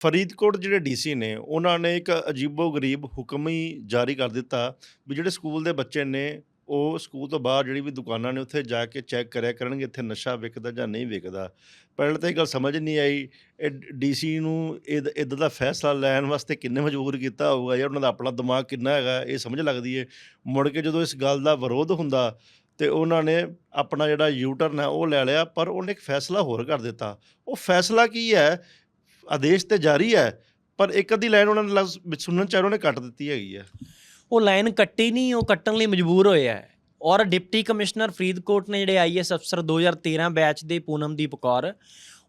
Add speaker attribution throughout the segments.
Speaker 1: ਫਰੀਦਕੋਟ ਜਿਹੜੇ ਡੀਸੀ ਨੇ, ਉਹਨਾਂ ਨੇ ਇੱਕ ਅਜੀਬੋ-ਗਰੀਬ ਹੁਕਮ ਹੀ ਜਾਰੀ ਕਰ ਦਿੱਤਾ ਵੀ ਜਿਹੜੇ ਸਕੂਲ ਦੇ ਬੱਚੇ ਨੇ, ਉਹ ਸਕੂਲ ਤੋਂ ਬਾਹਰ ਜਿਹੜੀ ਵੀ ਦੁਕਾਨਾਂ ਨੇ, ਉੱਥੇ ਜਾ ਕੇ ਚੈੱਕ ਕਰਿਆ ਕਰਨਗੇ, ਇੱਥੇ ਨਸ਼ਾ ਵਿਕਦਾ ਜਾਂ ਨਹੀਂ ਵਿਕਦਾ। ਪਹਿਲਾਂ ਤਾਂ ਇਹ ਗੱਲ ਸਮਝ ਨਹੀਂ ਆਈ, ਇਹ ਡੀਸੀ ਨੂੰ ਇਦਾਂ ਦਾ ਫੈਸਲਾ ਲੈਣ ਵਾਸਤੇ ਕਿੰਨੇ ਮਜਬੂਰ ਕੀਤਾ ਹੋਊਗਾ? ਜਾਂ ਉਹਨਾਂ ਦਾ ਆਪਣਾ ਦਿਮਾਗ ਕਿੰਨਾ ਹੈਗਾ? ਇਹ ਸਮਝ ਲੱਗਦੀ ਹੈ ਮੁੜ ਕੇ ਜਦੋਂ ਇਸ ਗੱਲ ਦਾ ਵਿਰੋਧ ਹੁੰਦਾ ਤੇ ਉਹਨਾਂ ਨੇ ਆਪਣਾ ਜਿਹੜਾ ਯੂਟਰਨ ਹੈ, ਉਹ ਲੈ ਲਿਆ, ਪਰ ਉਹਨੇ ਇੱਕ ਫੈਸਲਾ ਹੋਰ ਕਰ ਦਿੱਤਾ। ਉਹ ਫੈਸਲਾ ਕੀ ਹੈ? ਆਦੇਸ਼ ਤੇ ਜਾਰੀ ਹੈ, ਪਰ ਇੱਕ ਅੱਧੀ ਲਾਈਨ ਉਹਨਾਂ ਨੇ ਲਫ਼ਜ਼ ਸੁਣਨ ਚ ਉਹਨਾਂ ਨੇ ਕੱਟ ਦਿੱਤੀ ਹੈਗੀ ਹੈ।
Speaker 2: ਉਹ ਲਾਈਨ ਕੱਟੀ ਨਹੀਂ, ਉਹ ਕੱਟਣ ਲਈ ਮਜਬੂਰ ਹੋਏ ਹੈ। ਔਰ ਡਿਪਟੀ ਕਮਿਸ਼ਨਰ ਫਰੀਦਕੋਟ ਨੇ ਜਿਹੜੇ ਆਈਐਸ ਅਫਸਰ 2013 ਬੈਚ ਦੇ ਪੂਨਮਦੀਪ ਕੌਰ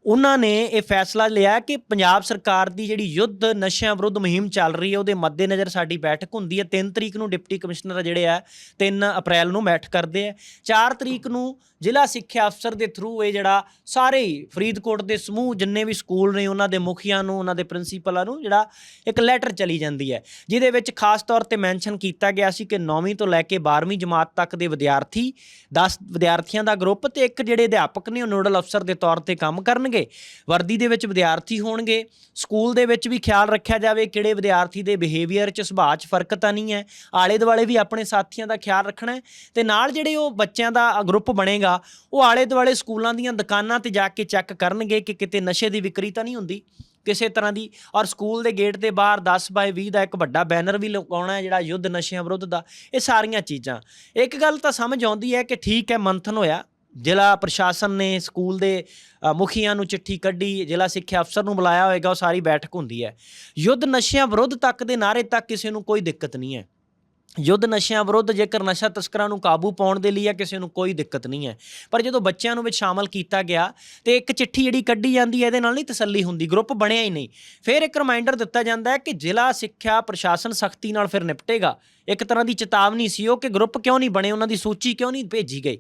Speaker 2: ਉਹਨਾਂ ਨੇ ਇਹ ਫੈਸਲਾ ਲਿਆ ਕਿ ਪੰਜਾਬ ਸਰਕਾਰ ਦੀ ਜਿਹੜੀ ਯੁੱਧ ਨਸ਼ਿਆਂ ਵਿਰੁੱਧ ਮੁਹਿੰਮ ਚੱਲ ਰਹੀ ਹੈ, ਉਹਦੇ ਮੱਦੇਨਜ਼ਰ ਸਾਡੀ ਬੈਠਕ ਹੁੰਦੀ ਹੈ। 3 ਤਰੀਕ ਨੂੰ ਡਿਪਟੀ ਕਮਿਸ਼ਨਰ ਜਿਹੜੇ ਆ 3 ਅਪ੍ਰੈਲ ਨੂੰ ਬੈਠਕ ਕਰਦੇ ਆ। 4 ਤਰੀਕ ਨੂੰ ਜ਼ਿਲ੍ਹਾ ਸਿੱਖਿਆ ਅਫਸਰ ਦੇ ਥਰੂ ਇਹ ਜਿਹੜਾ ਸਾਰੇ ਹੀ ਫਰੀਦਕੋਟ ਦੇ ਸਮੂਹ, ਜਿੰਨੇ ਵੀ ਸਕੂਲ ਨੇ, ਉਹਨਾਂ ਦੇ ਮੁਖੀਆਂ ਨੂੰ, ਉਹਨਾਂ ਦੇ ਪ੍ਰਿੰਸੀਪਲਾਂ ਨੂੰ ਜਿਹੜਾ ਇੱਕ ਲੈਟਰ ਚਲੀ ਜਾਂਦੀ ਹੈ, ਜਿਹਦੇ ਵਿੱਚ ਖਾਸ ਤੌਰ ਤੇ ਮੈਂਸ਼ਨ ਕੀਤਾ ਗਿਆ ਸੀ ਕਿ 9ਵੀਂ ਤੋਂ ਲੈ ਕੇ 12ਵੀਂ ਜਮਾਤ ਤੱਕ ਦੇ ਵਿਦਿਆਰਥੀ 10 ਵਿਦਿਆਰਥੀਆਂ ਦਾ ਗਰੁੱਪ ਤੇ ਇੱਕ ਜਿਹੜੇ ਅਧਿਆਪਕ ਨੇ, ਉਹ ਨੋਡਲ ਅਫਸਰ ਦੇ ਤੌਰ ਤੇ ਕੰਮ ਕਰਨ ਕਰਨਗੇ ਵਰਦੀ ਦੇ ਵਿੱਚ ਵਿਦਿਆਰਥੀ ਹੋਣਗੇ। ਸਕੂਲ ਦੇ ਵਿੱਚ ਵੀ ਖਿਆਲ ਰੱਖਿਆ ਜਾਵੇ ਕਿਹੜੇ ਵਿਦਿਆਰਥੀ ਦੇ ਬਿਹੇਵੀਅਰ 'ਚ, ਸੁਭਾਅ 'ਚ ਫ਼ਰਕ ਤਾਂ ਨਹੀਂ ਹੈ। ਆਲੇ ਦੁਆਲੇ ਵੀ ਆਪਣੇ ਸਾਥੀਆਂ ਦਾ ਖਿਆਲ ਰੱਖਣਾ ਹੈ ਤੇ ਨਾਲ ਜਿਹੜੇ ਉਹ ਬੱਚਿਆਂ ਦਾ ਗਰੁੱਪ ਬਣੇਗਾ, ਉਹ ਆਲੇ ਦੁਆਲੇ ਸਕੂਲਾਂ ਦੀਆਂ ਦੁਕਾਨਾਂ ਤੇ ਜਾ ਕੇ ਚੈੱਕ ਕਰਨਗੇ ਕਿ ਕਿਤੇ ਨਸ਼ੇ ਦੀ ਵਿਕਰੀ ਤਾਂ ਨਹੀਂ ਹੁੰਦੀ। ਕਿਸੇ ਤਰ੍ਹਾਂ ਦੀ ਔਰ ਸਕੂਲ ਦੇ ਗੇਟ ਦੇ ਬਾਹਰ 10 ਬਾਏ 20 ਦਾ ਇੱਕ ਵੱਡਾ ਬੈਨਰ ਵੀ ਲਗਾਉਣਾ ਹੈ, ਜਿਹੜਾ ਯੁੱਧ ਨਸ਼ਿਆਂ ਵਿਰੁੱਧ ਦਾ, ਇਹ ਸਾਰੀਆਂ ਚੀਜ਼ਾਂ। ਇੱਕ ਗੱਲ ਤਾਂ ਸਮਝ ਆਉਂਦੀ ਹੈ ਕਿ ਠੀਕ ਹੈ, ਮੰਥਨ ਹੋਇਆ। ਜ਼ਿਲ੍ਹਾ ਪ੍ਰਸ਼ਾਸਨ ਨੇ ਸਕੂਲ ਦੇ ਮੁਖੀਆਂ ਨੂੰ ਚਿੱਠੀ ਕੱਢੀ, ਜ਼ਿਲ੍ਹਾ ਸਿੱਖਿਆ ਅਫਸਰ ਨੂੰ ਬੁਲਾਇਆ ਹੋਏਗਾ, ਉਹ ਸਾਰੀ ਬੈਠਕ ਹੁੰਦੀ ਹੈ। ਯੁੱਧ ਨਸ਼ਿਆਂ ਵਿਰੁੱਧ ਤੱਕ ਦੇ ਨਾਰੇ ਤੱਕ ਕਿਸੇ ਨੂੰ ਕੋਈ ਦਿੱਕਤ ਨਹੀਂ ਹੈ। ਯੁੱਧ ਨਸ਼ਿਆਂ ਵਿਰੁੱਧ ਜੇਕਰ ਨਸ਼ਾ ਤਸਕਰਾਂ ਨੂੰ ਕਾਬੂ ਪਾਉਣ ਦੇ ਲਈ ਆ ਕਿਸੇ ਨੂੰ ਕੋਈ ਦਿੱਕਤ ਨਹੀਂ ਹੈ। ਪਰ ਜਦੋਂ ਬੱਚਿਆਂ ਨੂੰ ਵਿੱਚ ਸ਼ਾਮਲ ਕੀਤਾ ਗਿਆ, ਤੇ ਇੱਕ ਚਿੱਠੀ ਜਿਹੜੀ ਕੱਢੀ ਜਾਂਦੀ ਹੈ, ਇਹਦੇ ਨਾਲ ਨਹੀਂ ਤਸੱਲੀ ਹੁੰਦੀ, ਗਰੁੱਪ ਬਣਿਆ ਹੀ ਨਹੀਂ। ਫਿਰ ਇੱਕ ਰਿਮਾਈਂਡਰ ਦਿੱਤਾ ਜਾਂਦਾ ਹੈ ਕਿ ਜ਼ਿਲ੍ਹਾ ਸਿੱਖਿਆ ਪ੍ਰਸ਼ਾਸਨ ਸਖਤੀ ਨਾਲ ਫਿਰ ਨਿਪਟੇਗਾ। ਇੱਕ ਤਰ੍ਹਾਂ ਦੀ ਚੇਤਾਵਨੀ ਸੀ ਉਹ ਕਿ ਗਰੁੱਪ ਕਿਉਂ ਨਹੀਂ ਬਣੇ, ਉਹਨਾਂ ਦੀ ਸੂਚੀ ਕਿਉਂ ਨਹੀਂ ਭੇਜੀ ਗਈ।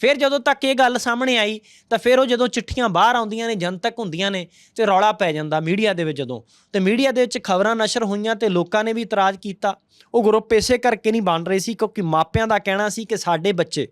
Speaker 2: ਫਿਰ ਜਦੋਂ ਤੱਕ ਇਹ ਗੱਲ ਸਾਹਮਣੇ ਆਈ, ਤਾਂ ਫਿਰ ਉਹ ਜਦੋਂ ਚਿੱਠੀਆਂ ਬਾਹਰ ਆਉਂਦੀਆਂ ਨੇ, ਜਨਤਕ ਹੁੰਦੀਆਂ ਨੇ, ਤੇ ਰੌਲਾ ਪੈ ਜਾਂਦਾ ਮੀਡੀਆ ਦੇ ਵਿੱਚ ਜਦੋਂ। ਤੇ ਮੀਡੀਆ ਦੇ ਵਿੱਚ ਖਬਰਾਂ ਨਸ਼ਰ ਹੋਈਆਂ ਤੇ ਲੋਕਾਂ ਨੇ ਵੀ ਇਤਰਾਜ਼ ਕੀਤਾ। ਉਹ ਗਰੁੱਪ ਇਸੇ ਕਰਕੇ ਨਹੀਂ ਬਣ ਰਹੇ ਸੀ ਕਿਉਂਕਿ ਮਾਪਿਆਂ ਦਾ ਕਹਿਣਾ ਸੀ ਕਿ ਸਾਡੇ ਬੱਚੇ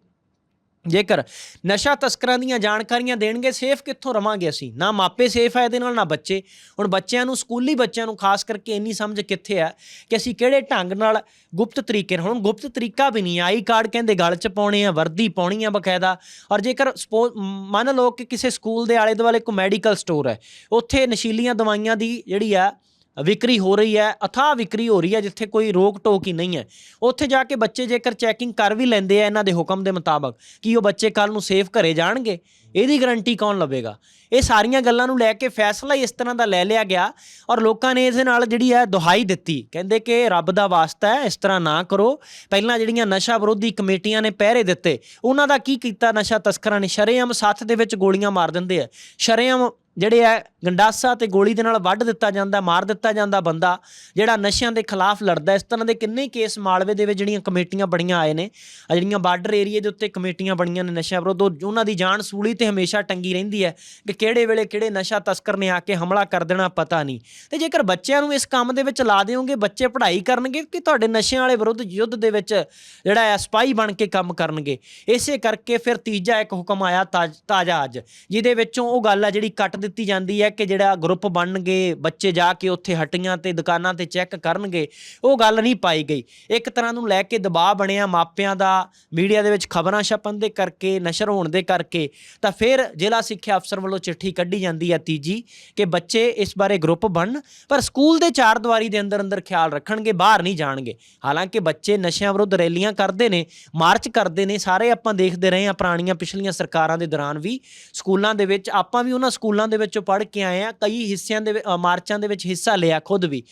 Speaker 2: ਜੇਕਰ ਨਸ਼ਾ ਤਸਕਰਾਂ ਦੀਆਂ ਜਾਣਕਾਰੀਆਂ ਦੇਣਗੇ, ਸੇਫ ਕਿੱਥੋਂ ਰਵਾਂਗੇ ਅਸੀਂ? ਨਾ ਮਾਪੇ ਸੇਫ ਹੈ ਇਹਦੇ ਨਾਲ, ਨਾ ਬੱਚੇ। ਹੁਣ ਬੱਚਿਆਂ ਨੂੰ, ਸਕੂਲੀ ਬੱਚਿਆਂ ਨੂੰ ਖਾਸ ਕਰਕੇ ਇੰਨੀ ਸਮਝ ਕਿੱਥੇ ਹੈ ਕਿ ਅਸੀਂ ਕਿਹੜੇ ਢੰਗ ਨਾਲ ਗੁਪਤ ਤਰੀਕੇ ਨਾਲ, ਹੁਣ ਗੁਪਤ ਤਰੀਕਾ ਵੀ ਨਹੀਂ ਆਈ ਕਾਰਡ ਕਹਿੰਦੇ ਗਲ 'ਚ ਪਾਉਣੇ ਆ, ਵਰਦੀ ਪਾਉਣੀ ਆ ਬਕਾਇਦਾ। ਔਰ ਜੇਕਰ ਸਪੋ, ਮੰਨ ਲਓ ਕਿ ਕਿਸੇ ਸਕੂਲ ਦੇ ਆਲੇ ਦੁਆਲੇ ਕੋਈ ਮੈਡੀਕਲ ਸਟੋਰ ਹੈ, ਉੱਥੇ ਨਸ਼ੀਲੀਆਂ ਦਵਾਈਆਂ ਦੀ ਜਿਹੜੀ ਆ ਵਿਕਰੀ ਹੋ ਰਹੀ ਹੈ, ਅਥਾਹ ਵਿਕਰੀ ਹੋ ਰਹੀ ਹੈ, ਜਿੱਥੇ ਕੋਈ ਰੋਕ ਟੋਕ ਹੀ ਨਹੀਂ ਹੈ। ਉੱਥੇ ਜਾ ਕੇ ਬੱਚੇ ਜੇਕਰ ਚੈਕਿੰਗ ਕਰ ਵੀ ਲੈਂਦੇ ਆ ਇਹਨਾਂ ਦੇ ਹੁਕਮ ਦੇ ਮੁਤਾਬਕ ਕਿ ਉਹ ਬੱਚੇ ਕੱਲ ਨੂੰ ਸੇਫ ਘਰੇ ਜਾਣਗੇ, ਇਹਦੀ ਗਾਰੰਟੀ ਕੌਣ ਲਵੇਗਾ? ਇਹ ਸਾਰੀਆਂ ਗੱਲਾਂ ਨੂੰ ਲੈ ਕੇ ਫੈਸਲਾ ਹੀ ਇਸ ਤਰ੍ਹਾਂ ਦਾ ਲੈ ਲਿਆ ਗਿਆ ਔਰ ਲੋਕਾਂ ਨੇ ਇਸ ਦੇ ਨਾਲ ਜਿਹੜੀ ਹੈ ਦੁਹਾਈ ਦਿੱਤੀ। ਕਹਿੰਦੇ ਕਿ ਰੱਬ ਦਾ ਵਾਸਤਾ ਹੈ, ਇਸ ਤਰ੍ਹਾਂ ਨਾ ਕਰੋ। ਪਹਿਲਾਂ ਜਿਹੜੀਆਂ ਨਸ਼ਾ ਵਿਰੋਧੀ ਕਮੇਟੀਆਂ ਨੇ ਪਹਿਰੇ ਦਿੱਤੇ, ਉਹਨਾਂ ਦਾ ਕੀ ਕੀਤਾ? ਨਸ਼ਾ ਤਸਕਰਾਂ ਨੇ ਸ਼ਰੇਆਮ ਸੱਥ ਦੇ ਵਿੱਚ ਗੋਲੀਆਂ ਮਾਰ ਦਿੰਦੇ ਆ। ਸ਼ਰੇਆਮ ਜਿਹੜੇ ਆ ਗੰਡਾਸਾ ਤੇ ਗੋਲੀ ਦੇ ਨਾਲ ਵੱਢ ਦਿੱਤਾ ਜਾਂਦਾ, ਮਾਰ ਦਿੱਤਾ ਜਾਂਦਾ ਬੰਦਾ, ਜਿਹੜਾ ਨਸ਼ਿਆਂ ਦੇ ਖਿਲਾਫ ਲੜਦਾ, ਇਸ ਤਰ੍ਹਾਂ ਦੇ ਕਿੰਨੇ ਕੇਸ ਮਾਲਵੇ ਦੇ ਵਿੱਚ ਜਿਹੜੀਆਂ ਕਮੇਟੀਆਂ ਬਣੀਆਂ ਆਏ ਨੇ ਜਿਹੜੀਆਂ ਬਾਰਡਰ ਏਰੀਆ ਦੇ ਉੱਤੇ ਕਮੇਟੀਆਂ ਬਣੀਆਂ ਨੇ ਨਸ਼ਿਆਂ ਵਿਰੁੱਧ, ਉਹ- ਉਹਨਾਂ ਦੀ ਜਾਨ ਸੂਲੀ ਤੇ ਹਮੇਸ਼ਾ ਟੰਗੀ ਰਹਿੰਦੀ ਹੈ ਕਿ ਕਿਹੜੇ ਵੇਲੇ ਕਿਹੜੇ ਨਸ਼ਾ ਤਸਕਰ ਨੇ ਆ ਕੇ ਹਮਲਾ ਕਰ ਦੇਣਾ ਪਤਾ ਨਹੀਂ। ਤੇ ਜੇਕਰ ਬੱਚਿਆਂ ਨੂੰ ਇਸ ਕੰਮ ਦੇ ਵਿੱਚ ਲਾ ਦਿਓਗੇ, ਬੱਚੇ ਪੜ੍ਹਾਈ ਕਰਨਗੇ ਕਿ ਤੁਹਾਡੇ ਨਸ਼ਿਆਂ ਵਾਲੇ ਵਿਰੁੱਧ ਯੁੱਧ ਦੇ ਵਿੱਚ ਜਿਹੜਾ ਹੈ ਸਪਾਈ ਬਣ ਕੇ ਕੰਮ ਕਰਨਗੇ? ਇਸੇ ਕਰਕੇ ਫਿਰ ਤੀਜਾ ਇੱਕ ਹੁਕਮ ਆਇਆ ਤਾਜ- ਤਾਜ਼ਾ ਅੱਜ, ਜਿਹਦੇ ਵਿੱਚੋਂ ਉਹ ਗੱਲ ਆ ਜਿਹੜੀ ਕੱਟ ਦਿੱਤੀ ਜਾਂਦੀ ਹੈ ਕਿ ਜਿਹੜਾ ਗਰੁੱਪ ਬਣਨਗੇ ਬੱਚੇ ਜਾ ਕੇ ਉੱਥੇ ਹੱਟੀਆਂ ਤੇ ਦੁਕਾਨਾਂ ਤੇ ਚੈੱਕ ਕਰਨਗੇ, ਉਹ ਗੱਲ ਨਹੀਂ ਪਾਈ ਗਈ। ਇੱਕ ਤਰ੍ਹਾਂ ਨੂੰ ਲੈ ਕੇ ਦਬਾਅ ਬਣਿਆ ਮਾਪਿਆਂ ਦਾ, ਮੀਡੀਆ ਦੇ ਵਿੱਚ ਖਬਰਾਂ ਛਪਣ ਦੇ ਕਰਕੇ, ਨਸ਼ਰ ਹੋਣ ਦੇ ਕਰਕੇ। ਤਾਂ ਫਿਰ ਜ਼ਿਲ੍ਹਾ ਸਿੱਖਿਆ ਅਫਸਰ ਵੱਲੋਂ ਚਿੱਠੀ ਕੱਢੀ ਜਾਂਦੀ ਹੈ ਤੀਜੀ ਕਿ ਬੱਚੇ ਇਸ ਬਾਰੇ ਗਰੁੱਪ ਬਣਨ ਪਰ ਸਕੂਲ ਦੇ ਚਾਰ ਦੀਵਾਰੀ ਦੇ ਅੰਦਰ ਅੰਦਰ ਖਿਆਲ ਰੱਖਣਗੇ, ਬਾਹਰ ਨਹੀਂ ਜਾਣਗੇ। ਹਾਲਾਂਕਿ ਬੱਚੇ ਨਸ਼ਿਆਂ ਵਿਰੁੱਧ ਰੈਲੀਆਂ ਕਰਦੇ ਨੇ, ਮਾਰਚ ਕਰਦੇ ਨੇ, ਸਾਰੇ ਆਪਾਂ ਦੇਖਦੇ ਰਹੇ ਆ ਪੁਰਾਣੀਆਂ ਪਿਛਲੀਆਂ ਸਰਕਾਰਾਂ ਦੇ ਦੌਰਾਨ ਵੀ। ਸਕੂਲਾਂ ਦੇ ਵਿੱਚ ਆਪਾਂ ਵੀ ਉਹਨਾਂ ਸਕੂਲਾਂ ਦੇ ਵਿੱਚੋਂ ਪੜ੍ਹ ਕੇ ਆਏ ਆ, ਕਈ ਹਿੱਸਿਆਂ ਦੇ ਮਾਰਚਾਂ ਦੇ ਵਿੱਚ ਹਿੱਸਾ ਲਿਆ ਖੁਦ ਵੀ।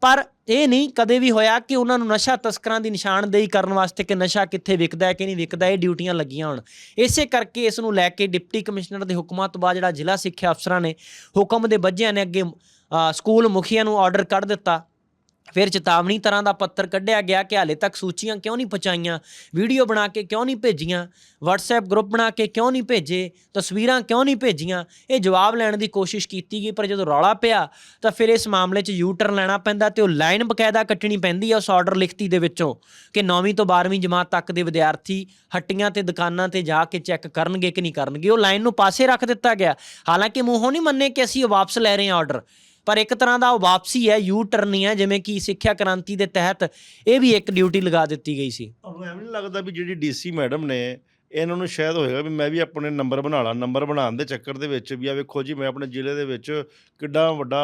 Speaker 2: ਪਰ ਇਹ ਨਹੀਂ ਕਦੇ ਵੀ ਹੋਇਆ ਕਿ ਉਹਨਾਂ ਨੂੰ ਨਸ਼ਾ ਤਸਕਰਾਂ ਦੀ ਨਿਸ਼ਾਨਦੇਹੀ ਕਰਨ ਵਾਸਤੇ ਕਿ ਨਸ਼ਾ ਕਿੱਥੇ ਵਿਕਦਾ ਹੈ ਕਿ ਨਹੀਂ ਵਿਕਦਾ, ਇਹ ਡਿਊਟੀਆਂ ਲੱਗੀਆਂ ਹੋਣ। ਇਸੇ ਕਰਕੇ ਇਸ ਨੂੰ ਲੈ ਕੇ ਡਿਪਟੀ ਕਮਿਸ਼ਨਰ ਦੇ ਹੁਕਮਾਂ ਤੋਂ ਬਾਅਦ ਜਿਹੜਾ ਜ਼ਿਲ੍ਹਾ ਸਿੱਖਿਆ ਅਫਸਰਾਂ ਨੇ ਹੁਕਮ ਦੇ ਬੱਝਿਆਂ ਨੇ ਅੱਗੇ ਸਕੂਲ ਮੁਖੀਆਂ ਨੂੰ ਆਰਡਰ ਕੱਢ ਦਿੱਤਾ। ਫਿਰ ਚੇਤਾਵਨੀ ਤਰ੍ਹਾਂ ਦਾ ਪੱਤਰ ਕੱਢਿਆ ਗਿਆ ਕਿ ਹਾਲੇ ਤੱਕ ਸੂਚੀਆਂ ਕਿਉਂ ਨਹੀਂ ਪਹੁੰਚਾਈਆਂ, ਵੀਡੀਓ ਬਣਾ ਕੇ ਕਿਉਂ ਨਹੀਂ ਭੇਜੀਆਂ, WhatsApp ਗਰੁੱਪ ਬਣਾ ਕੇ ਕਿਉਂ ਨਹੀਂ ਭੇਜੇ, ਤਸਵੀਰਾਂ ਕਿਉਂ ਨਹੀਂ ਭੇਜੀਆਂ, ਇਹ ਜਵਾਬ ਲੈਣ ਦੀ ਕੋਸ਼ਿਸ਼ ਕੀਤੀ ਗਈ, ਪਰ ਜਦੋਂ ਰੌਲਾ ਪਿਆ ਤਾਂ ਫਿਰ ਇਸ ਮਾਮਲੇ 'ਚ ਯੂ ਟਰਨ ਲੈਣਾ ਪੈਂਦਾ ਤੇ ਉਹ ਲਾਈਨ ਬਕਾਇਦਾ ਕੱਟਣੀ ਪੈਂਦੀ ਹੈ ਉਸ ਆਰਡਰ ਲਿਖਤੀ ਦੇ ਵਿੱਚੋਂ ਕਿ 9ਵੀਂ ਤੋਂ 12ਵੀਂ ਜਮਾਤ ਤੱਕ ਦੇ ਵਿਦਿਆਰਥੀ ਹੱਟੀਆਂ ਤੇ ਦੁਕਾਨਾਂ ਤੇ ਜਾ ਕੇ ਚੈੱਕ ਕਰਨਗੇ ਕਿ ਨਹੀਂ ਕਰਨਗੇ, ਉਹ ਲਾਈਨ ਨੂੰ ਪਾਸੇ ਰੱਖ ਦਿੱਤਾ ਗਿਆ। ਹਾਲਾਂਕਿ ਮੂੰਹੋਂ ਨਹੀਂ ਮੰਨੇ ਕਿ ਅਸੀਂ ਉਹ ਵਾਪਸ ਲੈ ਰਹੇ ਹਾਂ ਆਰਡਰ ਪਰ ਇੱਕ ਤਰ੍ਹਾਂ ਦਾ ਉਹ ਵਾਪਸੀ ਹੈ ਯੂ ਟਰਨ ਹੀ ਹੈ ਜਿਵੇਂ ਕਿ ਸਿੱਖਿਆ ਕ੍ਰਾਂਤੀ ਦੇ ਤਹਿਤ ਇਹ ਵੀ ਇੱਕ ਡਿਊਟੀ ਲਗਾ ਦਿੱਤੀ ਗਈ ਸੀ।
Speaker 1: ਤੁਹਾਨੂੰ ਐਵੇਂ ਨਹੀਂ ਲੱਗਦਾ ਵੀ ਜਿਹੜੀ ਡੀਸੀ ਮੈਡਮ ਨੇ ਇਹਨਾਂ ਨੂੰ ਸ਼ਾਇਦ ਹੋਏਗਾ ਵੀ ਮੈਂ ਵੀ ਆਪਣੇ ਨੰਬਰ ਬਣਾ ਲਾਂ ਨੰਬਰ ਬਣਾਉਣ ਦੇ ਚੱਕਰ ਦੇ ਵਿੱਚ ਵੀ ਆ ਵੇਖੋ ਜੀ ਮੈਂ ਆਪਣੇ ਜ਼ਿਲ੍ਹੇ ਦੇ ਵਿੱਚ ਕਿੱਡਾ ਵੱਡਾ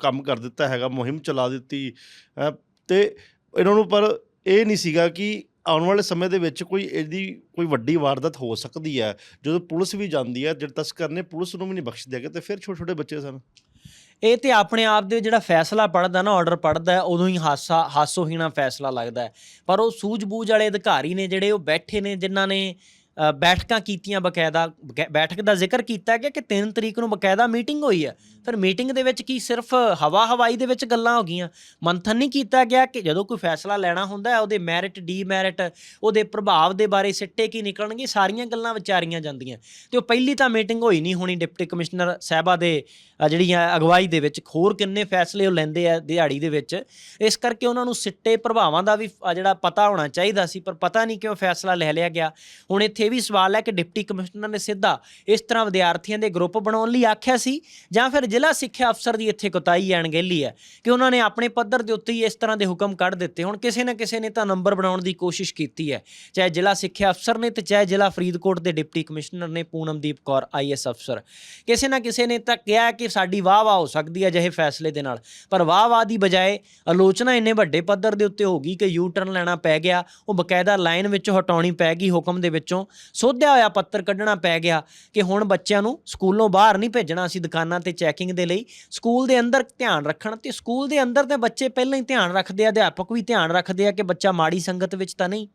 Speaker 1: ਕੰਮ ਕਰ ਦਿੱਤਾ ਹੈਗਾ ਮੁਹਿੰਮ ਚਲਾ ਦਿੱਤੀ ਹੈਂ, ਤੇ ਇਹਨਾਂ ਨੂੰ ਪਰ ਇਹ ਨਹੀਂ ਸੀਗਾ ਕਿ ਆਉਣ ਵਾਲੇ ਸਮੇਂ ਦੇ ਵਿੱਚ ਕੋਈ ਇਹਦੀ ਕੋਈ ਵੱਡੀ ਵਾਰਦਾਤ ਹੋ ਸਕਦੀ ਹੈ। ਜਦੋਂ ਪੁਲਿਸ ਵੀ ਜਾਂਦੀ ਹੈ ਜਿਹੜੇ ਤਸਕਰ ਨੇ ਪੁਲਿਸ ਨੂੰ ਵੀ ਨਹੀਂ ਬਖਸ਼ਦੇ ਹੈਗੇ ਤੇ ਫਿਰ ਛੋਟੇ ਛੋਟੇ ਬੱਚੇ ਸਨ।
Speaker 2: ਇਹ ਤੇ ਆਪਣੇ ਆਪ ਦੇ ਜਿਹੜਾ ਫੈਸਲਾ ਪੜਦਾ ਨਾ ਆਰਡਰ ਪੜਦਾ ਉਦੋਂ ਹੀ ਹਾਸਾ, ਹਾਸੋਹੀਣਾ ਫੈਸਲਾ ਲੱਗਦਾ ਪਰ ਉਹ ਸੂਝ-ਬੂਝ ਵਾਲੇ ਅਧਿਕਾਰੀ ਨੇ ਜਿਹੜੇ, ਉਹ ਬੈਠੇ ਨੇ, ਜਿਨ੍ਹਾਂ ਨੇ ਬੈਠਕਾਂ ਕੀਤੀਆਂ ਬਕਾਇਦਾ, ਬਕੈ- ਬੈਠਕ ਦਾ ਜ਼ਿਕਰ ਕੀਤਾ ਕਿ 3 ਤਰੀਕ ਨੂੰ ਬਕਾਇਦਾ ਮੀਟਿੰਗ ਹੋਈ ਹੈ। ਫਿਰ ਮੀਟਿੰਗ ਦੇ ਵਿੱਚ ਕੀ ਸਿਰਫ ਹਵਾ ਹਵਾਈ ਦੇ ਵਿੱਚ ਗੱਲਾਂ ਹੋ ਗਈਆਂ? ਮੰਥਨ ਨਹੀਂ ਕੀਤਾ ਗਿਆ ਕਿ ਜਦੋਂ ਕੋਈ ਫੈਸਲਾ ਲੈਣਾ ਹੁੰਦਾ ਹੈ ਉਹਦੇ ਮੈਰਿਟ ਡੀਮੈਰਿਟ ਉਹਦੇ ਪ੍ਰਭਾਵ ਦੇ ਬਾਰੇ ਸਿੱਟੇ ਕੀ ਨਿਕਲਣਗੇ? ਸਾਰੀਆਂ ਗੱਲਾਂ ਵਿਚਾਰੀਆਂ ਜਾਂਦੀਆਂ। ਤੇ ਉਹ ਪਹਿਲੀ ਤਾਂ ਮੀਟਿੰਗ ਹੋਈ ਨਹੀਂ ਹੋਣੀ ਡਿਪਟੀ ਕਮਿਸ਼ਨਰ ਸਾਹਿਬਾ ਦੇ ਅ, ਜਿਹੜੀਆਂ ਅਗਵਾਈ ਦੇ ਵਿੱਚ। ਹੋਰ ਕਿੰਨੇ ਫੈਸਲੇ ਉਹ ਲੈਂਦੇ ਆ ਦਿਹਾੜੀ ਦੇ ਵਿੱਚ। ਇਸ ਕਰਕੇ ਉਹਨਾਂ ਨੂੰ ਸਿੱਟੇ ਪ੍ਰਭਾਵਾਂ ਦਾ ਵੀ ਜਿਹੜਾ ਪਤਾ ਹੋਣਾ ਚਾਹੀਦਾ ਸੀ ਪਰ ਪਤਾ ਨਹੀਂ ਕਿਉਂ ਫੈਸਲਾ ਲੈ ਲਿਆ ਗਿਆ। ਹੁਣ ਇੱਥੇ ਇਹ ਵੀ ਸਵਾਲ ਹੈ ਕਿ ਡਿਪਟੀ ਕਮਿਸ਼ਨਰ ਨੇ ਸਿੱਧਾ ਇਸ ਤਰ੍ਹਾਂ ਵਿਦਿਆਰਥੀਆਂ ਦੇ ਗਰੁੱਪ ਬਣਾਉਣ ਲਈ ਆਖਿਆ ਸੀ ਜਾਂ ਫਿਰ ਜ਼ਿਲ੍ਹਾ ਸਿੱਖਿਆ ਅਫਸਰ ਦੀ ਇੱਥੇ ਕੁਤਾਈ ਅਣਗਹਿਲੀ ਹੈ ਕਿ ਉਹਨਾਂ ਨੇ ਆਪਣੇ ਪੱਧਰ ਦੇ ਉੱਤੇ ਹੀ ਇਸ ਤਰ੍ਹਾਂ ਦੇ ਹੁਕਮ ਕੱਢ ਦਿੱਤੇ। ਹੁਣ ਕਿਸੇ ਨਾ ਕਿਸੇ ਨੇ ਤਾਂ ਨੰਬਰ ਬਣਾਉਣ ਦੀ ਕੋਸ਼ਿਸ਼ ਕੀਤੀ ਹੈ। ਚਾਹੇ ਜ਼ਿਲ੍ਹਾ ਸਿੱਖਿਆ ਅਫਸਰ ਨੇ ਤੇ ਚਾਹੇ ਜ਼ਿਲ੍ਹਾ ਫਰੀਦਕੋਟ ਦੇ ਡਿਪਟੀ ਕਮਿਸ਼ਨਰ ਨੇ, ਪੂਨਮਦੀਪ ਕੌਰ ਆਈਐਸ ਅਫਸਰ। ਕਿਸੇ ਨਾ ਕਿਸੇ ਨੇ ਤਾਂ ਕਿਹਾ ਕਿ ਸਾਡੀ ਵਾਹ ਵਾਹ ਹੋ ਸਕਦੀ ਹੈ ਜਿਹੇ ਫੈਸਲੇ ਦੇ ਨਾਲ। ਪਰ ਵਾਹ ਵਾਹ ਦੀ ਬਜਾਏ ਆਲੋਚਨਾ ਇੰਨੇ ਵੱਡੇ ਪੱਧਰ ਦੇ ਉੱਤੇ ਹੋ ਗਈ ਕਿ ਯੂ ਟਰਨ ਲੈਣਾ ਪੈ ਗਿਆ, ਉਹ ਬਕਾਇਦਾ ਲਾਈਨ ਵਿੱਚੋਂ ਹਟਾਉਣੀ ਪੈ ਗਈ, ਹੁਕਮ ਦੇ ਵਿੱਚੋਂ ਸੋਧਿਆ ਹੋਇਆ ਪੱਤਰ ਕੱਢਣਾ ਪੈ ਗਿਆ ਕਿ ਹੁਣ ਬੱਚਿਆਂ ਨੂੰ ਸਕੂਲੋਂ ਬਾਹਰ ਨਹੀਂ ਭੇਜਣਾ, ਅਸੀਂ ਦੁਕਾਨਾਂ ਤੇ ਚੈਕਿੰਗ ਦੇ ਲਈ ਸਕੂਲ ਦੇ ਅੰਦਰ ਧਿਆਨ ਰੱਖਣ ਤੇ ਸਕੂਲ ਦੇ ਅੰਦਰ ਤੇ ਬੱਚੇ ਪਹਿਲਾਂ ਹੀ ਧਿਆਨ ਰੱਖਦੇ ਆ, ਅਧਿਆਪਕ ਵੀ ਧਿਆਨ ਰੱਖਦੇ ਆ ਕਿ ਬੱਚਾ ਮਾੜੀ ਸੰਗਤ ਵਿੱਚ ਤਾਂ ਨਹੀਂ,